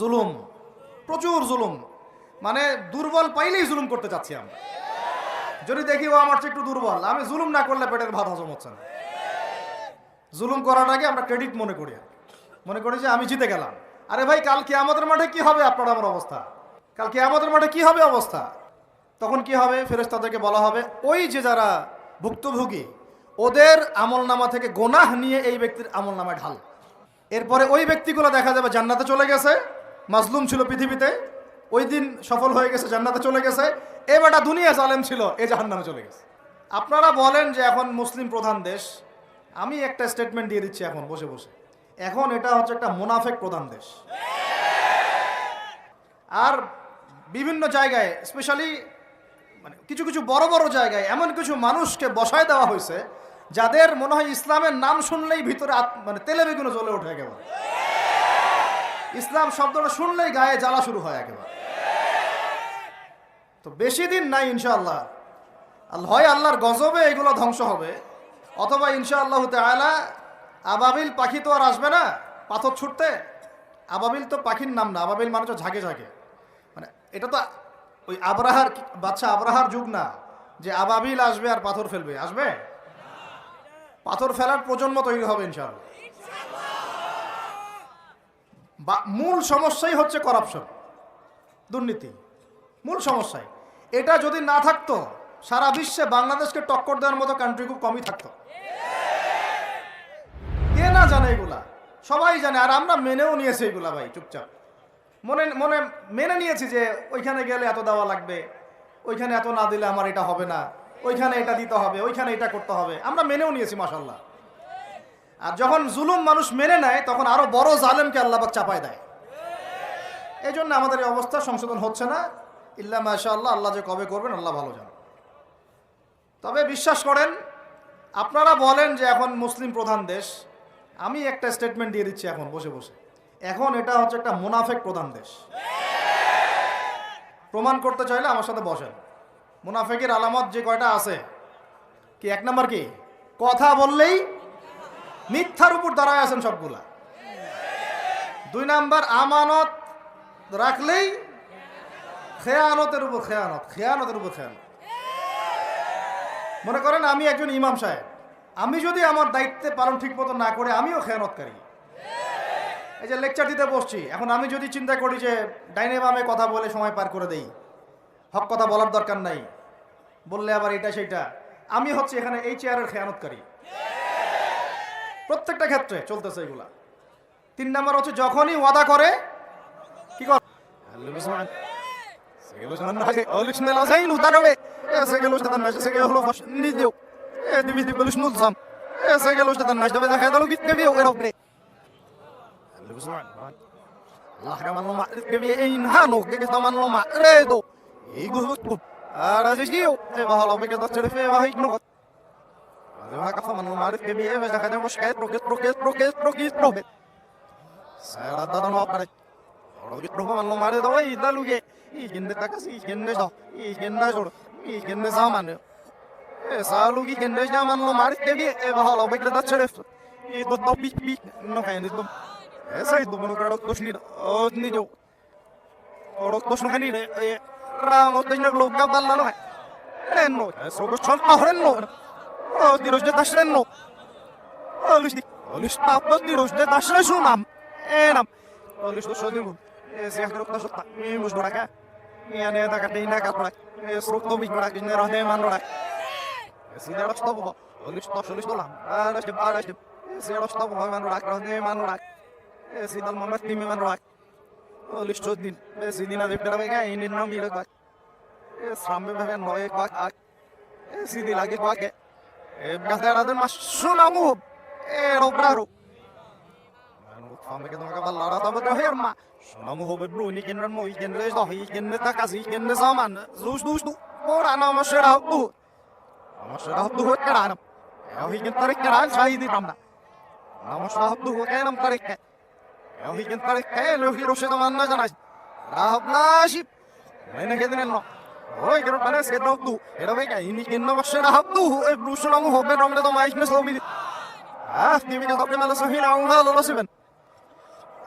জুলুম, প্রচুর জুলুম। মানে দুর্বল পাইলেই জুলুম করতে চাচ্ছি আমরা। যদি দেখি, ও আমার চেয়ে একটু দুর্বল আমি জুলুম না করলে পেটের ভাত হজম হচ্ছে না। জুলুম করাটাকে আমরা ক্রেডিট মনে করি মনে করি যে আমি জিতে গেলাম। আরে ভাই, কাল আমাদের মাঠে কি হবে আপনার আমার অবস্থা? কাল আমাদের মাঠে কি হবে অবস্থা? তখন কি হবে? ফেরেস তাদেরকে বলা হবে, ওই যে যারা ভুক্তভোগী, ওদের আমল নামা থেকে গোনাহ নিয়ে এই ব্যক্তির আমল নামায় ঢাল। এরপরে ওই ব্যক্তিগুলো দেখা যাবে জান্নাতে চলে গেছে। মাজলুম ছিল পৃথিবীতে, ওই দিন সফল হয়ে গেছে, জান্নাতে চলে গেছে। এ বেটা দুনিয়া জালেম ছিল, এ জাহান্নামে চলে গেছে। আপনারা বলেন যে এখন মুসলিম প্রধান দেশ, আমি একটা স্টেটমেন্ট দিয়ে দিচ্ছি এখন, বসে বসে। এখন এটা হচ্ছে একটা মুনাফেক প্রধান দেশ। আর বিভিন্ন জায়গায় স্পেশালি মানে কিছু কিছু বড় বড় জায়গায় এমন কিছু মানুষকে বসায় দেওয়া হয়েছে, যাদের মনে হয় ইসলামের নাম শুনলেই ভিতরে মানে তেলে বেগুনে জ্বলে ওঠে একেবারে। ইসলাম শব্দটা শুনলেই গায়ে জ্বালা শুরু হয় একেবারে। তো বেশি দিন নাই ইনশাআল্লাহ। আল্লাহ হয় আল্লাহর গজবে এগুলো ধ্বংস হবে। অথবা ইনশাআল্লাহ তাআলা আবাবিল পাখি তো আর আসবে না, পাথর ছুটতে। আবাবিল তো পাখির নাম না, আবাবিল মানে তো ঝাঁকে ঝাঁকে। মানে এটা তো ওই আবরাহার বাচ্চা আবরাহার যুগ না, যে আবাবিল আসবে আর পাথর ফেলবে। আসবে? পাথর ফেলার প্রজন্ম তৈরি হবে ইনশাআল্লাহ। বা মূল সমস্যাই হচ্ছে করাপশন দুর্নীতি। মূল সমস্যাই। এটা যদি না থাকতো, সারা বিশ্বে বাংলাদেশকে টক্কর দেওয়ার মতো কান্ট্রি খুব কমই থাকতো। কে না জানে এগুলা? সবাই জানে, আর আমরা মেনেও নিয়েছি এগুলা ভাই, চুপচাপ। মনে মনে, মেনে নিয়েছি যে ওইখানে গেলে এত দেওয়া লাগবে, ওইখানে এত না দিলে আমার এটা হবে না, ওইখানে এটা দিতে হবে, ওইখানে এটা করতে হবে। আমরা মেনেও নিয়েছি মাসাল্লাহ আর যখন জুলুম মানুষ মেনে নেয়, তখন আরও বড় জালেমকে আল্লাহবাক চাপায় দেয়। এই জন্য আমাদের এই অবস্থা সংশোধন হচ্ছে না। ইল্লা মাশা আল্লাহ আল্লাহ যে কবে করবেন, আল্লাহ ভালো জান। তবে বিশ্বাস করেন, আপনারা বলেন যে এখন মুসলিম প্রধান দেশ। আমি একটা স্টেটমেন্ট দিয়ে দিচ্ছি এখন, বসে বসে। এখন এটা হচ্ছে একটা মুনাফেক প্রধান দেশ। প্রমাণ করতে চাইলে আমার সাথে বসেন। মুনাফেকের আলামত যে কয়টা আছে? কি এক নম্বর কি? কথা বললেই মিথ্যার উপর দাঁড়ায় আছেন সবগুলা। দুই নাম্বার, আমানত রাখলেই খেয়ানতের উপর খেয়ানত, খেয়ানতের উপর খেয়ানত। মনে করেন, আমি একজন ইমাম সাহেব। আমি যদি আমার দায়িত্বে পালন ঠিক মতো না করে, আমিও খেয়ানতকারী। এই যে লেকচার দিতে বসছি, এখন আমি যদি চিন্তা করি যে ডাইনে বামে কথা বলে সময় পার করে দেই, হক কথা বলার দরকার নাই, বললে আবার এটা সেটা আমি হচ্ছে এখানে এই চেয়ারের খেয়ানতকারী। প্রত্যেকটা ক্ষেত্রে চলতেছে এগুলা। তিন নাম্বার হচ্ছে যখনই ওয়াদা করে কি কর Salugi وقف من المعرض جميع دخل مش اترك اترك اترك اترك اترك سيرد المعرض اترك من المعرض وين ده لوجي يجن تكس يجن نجا يجن نجر يجن زمان سالوجي جن نجا من المعرض جميع بحاله بكرة ده شرف يدوم بيك بيك نوعين يدوم سيد دوم نكرر كوشنيد أود نيجو أود كوشنو كنيد رام أود نجلو قبل لا نوعين نو سوكو شلطة هرنو 2015 13 13 14 13 شونام انام 13 شونام سيح كروك تشط مش بركة يعني هذا كتينا كبرك سروك تومي برك جن راه دائما برك سيدي راه شطبوا 13 13 دولار انا شتب انا شتب سيدي راه شطبوا من برك راه دائما برك سيدي الممثل من برك 13 شدين سيدي نادي بلا بقى ان نام بيلك برك سرام بفن نويك برك سيدي لاجي برك Gazzera del Massunamu Ero Braru فامك دونك بالله راه طابت هيرما شنو هو ببلوني كن رمو كن رجضه كن تكاسي كن زمان زوج دوش دو بورانا مشرا دو مشرا دو كران يا هي كن طريق كران شاي دي رمنا مشرا دو كان طريق يا هي كن طريق كان لو في رشد من نجناش راهب ناشب وين كدنا Oi, quero parecer não tu. Era bem aí, ninguém não vai chegar tu. É bruxo não vou ver nome do mais mas não me. Ah, tem que dar primeira só virar um ralo no seven.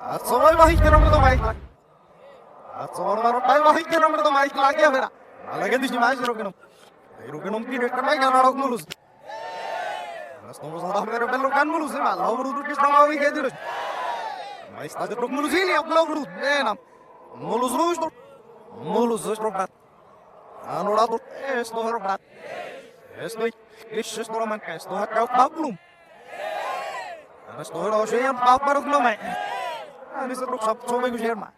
Ah, só vai mais que nome do mais. Ah, só vai mais que nome do mais lá que é vera. Alaga diz mais roguinho. এই রোগে নম কি রেটা মাই গান rock মুলুস রাস তোমরা সাদা মেরে bell গান মুলুস মা লাউ রুদু কি সামা উই গে দিরুস মাই সাদা রক মুলুস ইলি আপ লাউ রুদ নে না মুলুস রুজ মুলুস রুজ রক Anurado es no herbat. Es no Kristus no man es no hakau pablum. Anas no hero sheyam papmaruk no man. Anis ruk sab chome gusherma.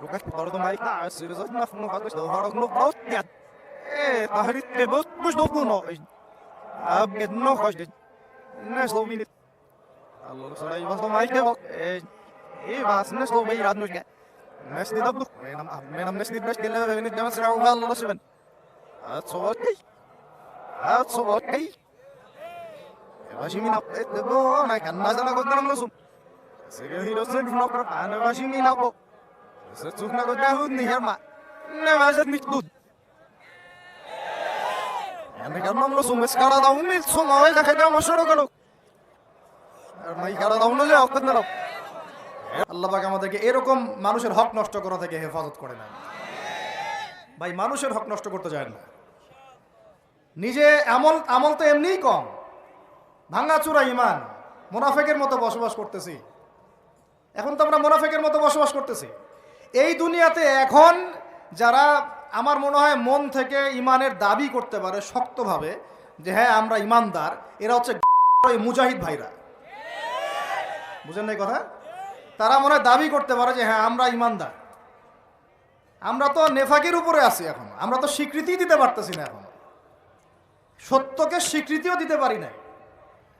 Rukat pitor do maik na asir zot na fnu hatus do harok no baut nyat. Eh tahrit te bot mush do kuno. Ab get no khosh dit. Nas lo minit. Allah sarai vas do maik te bot. Eh vas nas lo mei rad nush gat. መስኒት አብዱክ ሜናም መስኒት በሽ ገለ በብን ደመስራው ሃሎ ስበን አትሶወቂ አትሶወቂ ባሽሚና እጥቦ ናይ ከናዘና ጎድረም ነሱም ስገሂ ዶስን ፍኖክረ አነ ባሽሚና ቦ ሰቱክ ነጎዳሁት ንሄርማ ነማዘት ንክቱት يعني كان مملو سوم مسكارا داومي سوم أوي كذا مشروع كلو ما يكارا داوملو جا أقدر نلعب khada mashoro galo. আর মাই কারা দাও না যে অকত না আল্লাহ পাক আমাদেরকে এরকম মানুষের হক নষ্ট করা থেকে হেফাজত করে না ভাই, মানুষের হক নষ্ট করতে যায় না। নিজে আমল আমল তো এমনিই কম। ভাঙ্গাচুরা ইমান, মোনাফেকের মতো বসবাস করতেছি। এখন তো আমরা মোনাফেকের মতো বসবাস করতেছি। এই দুনিয়াতে এখন যারা আমার মনে হয় মন থেকে ইমানের দাবি করতে পারে শক্তভাবে যে হ্যাঁ আমরা ইমানদার, এরা হচ্ছে মুজাহিদ ভাইরা। বুঝেন না কথা? তারা মনে দাবি করতে পারে যে হ্যাঁ আমরা ইমানদার। আমরা তো নেফাকের উপরে আছি এখন। আমরা তো স্বীকৃতি দিতে পারতেছি না এখন। সত্যকে স্বীকৃতিও দিতে পারি না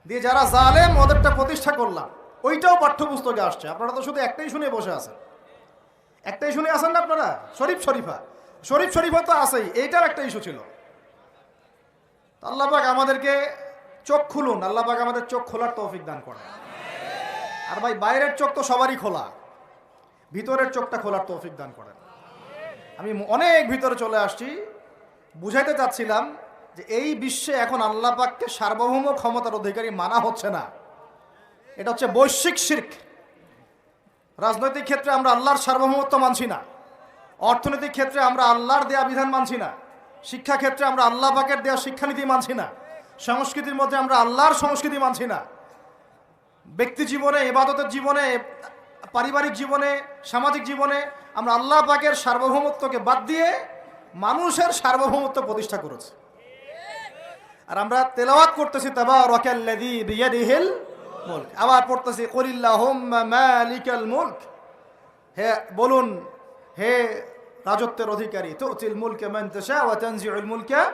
দিয়ে যারা জালেম, ওদেরটা প্রতিষ্ঠা করলাম। ওইটাও পাঠ্যপুস্তকে আসছে। আপনারা তো শুধু একটাই শুনে বসে আছেন। একটাই শুনে আছেন না আপনারা? শরীফ শরীফা। শরীফ শরীফা তো আছেই। এইটার একটা ইস্যু ছিল। তো আল্লাহ পাক আমাদেরকে চোখ খুলুন। আল্লাহ পাক আমাদের চোখ খোলার তৌফিক দান করেন। আর ভাই, বাইরের চোখ তো সবারই খোলা। ভিতরের চোখটা খোলার তৌফিক দান করেন। আমি অনেক ভিতরে চলে আসছি। বুঝাইতে চাচ্ছিলাম যে এই বিশ্বে এখন আল্লাহ পাককে সার্বভৌম ক্ষমতার অধিকারী মানা হচ্ছে না। এটা হচ্ছে বৈশ্বিক শির্ক। রাজনৈতিক ক্ষেত্রে আমরা আল্লাহর সার্বভৌমত্ব মানছি না। অর্থনৈতিক ক্ষেত্রে আমরা আল্লাহর দেয়া বিধান মানছি না। শিক্ষা ক্ষেত্রে আমরা আল্লাহ পাকের দেয়া শিক্ষানীতি মানছি না। সংস্কৃতির মধ্যে আমরা আল্লাহর সংস্কৃতি মানছি না। ব্যক্তি জীবনে এবাদতের জীবনে, পারিবারিক জীবনে, সামাজিক জীবনে আমরা আল্লাহ পাকের সার্বভৌমত্বকে বাদ দিয়ে মানুষের সার্বভৌমত্ব প্রতিষ্ঠা করেছি। আর আমরা তেলাওয়াত করতেছি তাবা রকাল্লাযী বিয়াদিহিল মুলক। আবার পড়তেছি কুলিল্লাহুম্মা মালিকাল মুলক। হে, বলুন, হে রাজত্বের অধিকারী, তুতিল মুলকে মান তাশা ওয়া তানজিউল মুলকা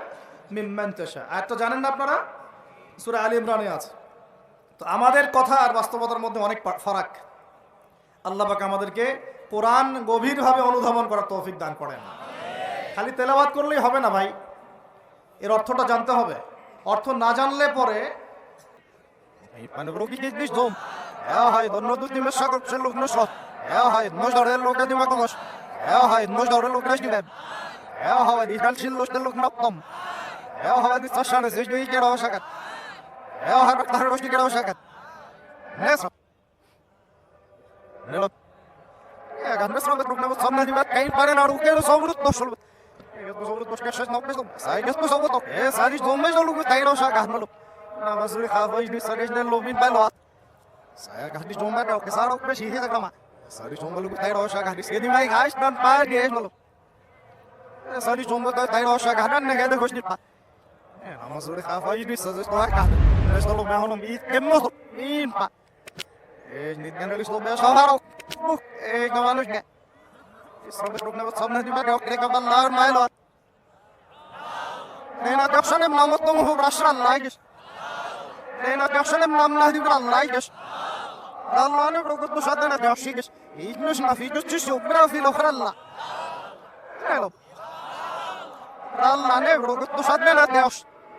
তাশা। আয়াতটা জানেন না আপনারা? সূরা আলী ইমরানে আছে। তো আমাদের কথা আর বাস্তবতার মধ্যে অনেক ফারাক। আল্লাহ পাক আমাদেরকে কোরআন গভীরভাবে অনুধাবন করার তৌফিক দান করেন। খালি তেলাওয়াত করলেই হবে না ভাই। এর অর্থটা জানতে হবে। অর্থ না জানলে পরে Ei pane broki dit nicht dom. Ja, hay don no du me sakok seluk no slot. Ja, hay no dore lo ka di makomos. Ja, hay no dore lo krash gibem. Ja, hay di dal sil lo stel nok tom. Ja, hay di sashane se ju ikera shakat. Ja, hay rak tar lo ikera shakat. Nesra. Nelo. Ja, gan mesra met rukna samna di mat kain pare na rukero somrut no shol. Ja, to somrut to shkash nok mesum. Sai ges to somrut. Ja, sai do mes lo lu kairo shakat no. Na masuri khavaj ni sagesh ne lo min balot. Saya kahdi jomba ka ke saro pe shihi ka kama. Sari jomba lu tai rosha kahdi sedi mai gash dan pa gesh malu. Sari jomba ka tai rosha kahdan ne gade khosh ni pa. Na masuri khavaj ni sagesh to ka. Nes lo me honom it kemmo min pa. Eh ni gan lo lo me shavaro. Buk eh gamanus ge. Sabne rukna sabne di ma ka ke ka ballar mai lo. Nena kapshanem namotum hu rashran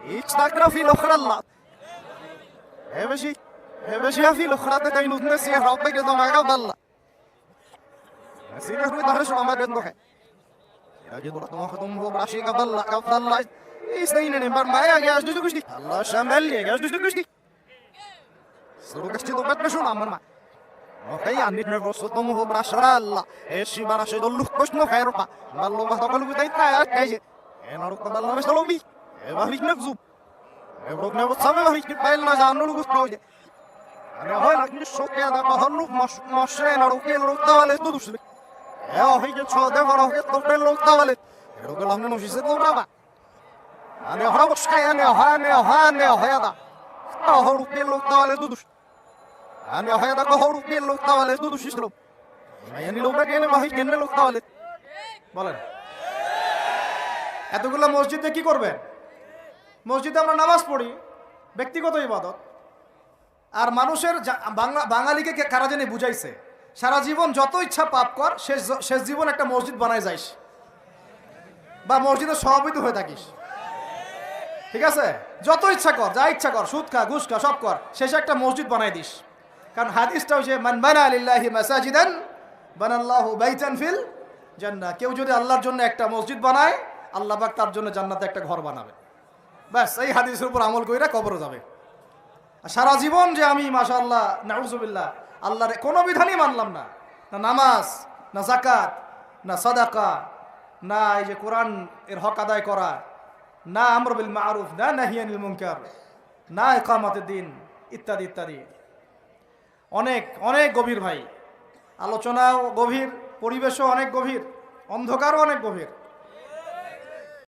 يتذكروا في الاخرى الله ماشي ماشي في الاخرى تدينو الناس يا ربي كذا ما قبل الله سينا ظهر دارش ما قد نوح يا جد ورا تو هو براشي قبل الله قبل الله يستين نمبر معايا يا جاش دو كشتي الله شمال يا جاش دو كشتي سرو كشتي دو بات مشو نعمر ما وكي عندي نفوس صدمه هو براش الله اشي براش دو لوك باش نو خير با الله ما تقول بتاعي تاع كاجي أنا ركب الله باش تلومي এবার হিক নেব জুপ না জানু লুগু প্রয়োজন আরে হয় লাগি শোকে আদা কহন রূপ মশে এ হই ছ দে বড় হে তো বেল লুক তাহলে এরকে লামনে মুশিসে তো না আরে হরব শকাই আনে হানে হানে হয় দা কহ রুকে লুক তাহলে তো দুশ আমি হয় দা কহ রুকে লুক তাহলে তো দুশ ছিল আমি লুক বাকি নে মাহি কেন লুক তাহলে বলেন এতগুলো মসজিদে কি করবে মসজিদে আমরা নামাজ পড়ি, ব্যক্তিগত ইবাদত। আর মানুষের বাংলা, বাঙালিকে কারা জানি বুঝাইছে, সারা জীবন যত ইচ্ছা পাপ কর, শেষ শেষ জীবন একটা মসজিদ বানায় যাইস। বা মসজিদের সভাপতি হয়ে থাকিস। ঠিক আছে? যত ইচ্ছা কর, যা ইচ্ছা কর, সুদ খা, ঘুষ খা, সব কর, শেষে একটা মসজিদ বানাই দিস। কারণ হাদিসটা হচ্ছে মান বানা লিল্লাহি মাসাজিদান, বানাল্লাহু বাইতান ফিল জান্নাহ। কেউ যদি আল্লাহর জন্য একটা মসজিদ বানায়, আল্লাহ পাক তার জন্য জান্নাতে একটা ঘর বানাবে। ব্যাস, এই হাদিসের উপর আমল কইরা কবরে যাবে। সারা জীবন যে আমি, মাশাআল্লাহ, নাউজুবিল্লাহ, আল্লাহর কোনো বিধানই মানলাম না। না নামাজ, না জাকাত না সাদাকা, না এই যে কোরআন এর হক আদায় করা, না আমর বিল মারুফ, না নাহিয়ানিল মুনকার, না ইকামাতের দিন, ইত্যাদি ইত্যাদি। অনেক অনেক গভীর ভাই। আলোচনাও গভীর, পরিবেশও অনেক গভীর, অন্ধকারও অনেক গভীর।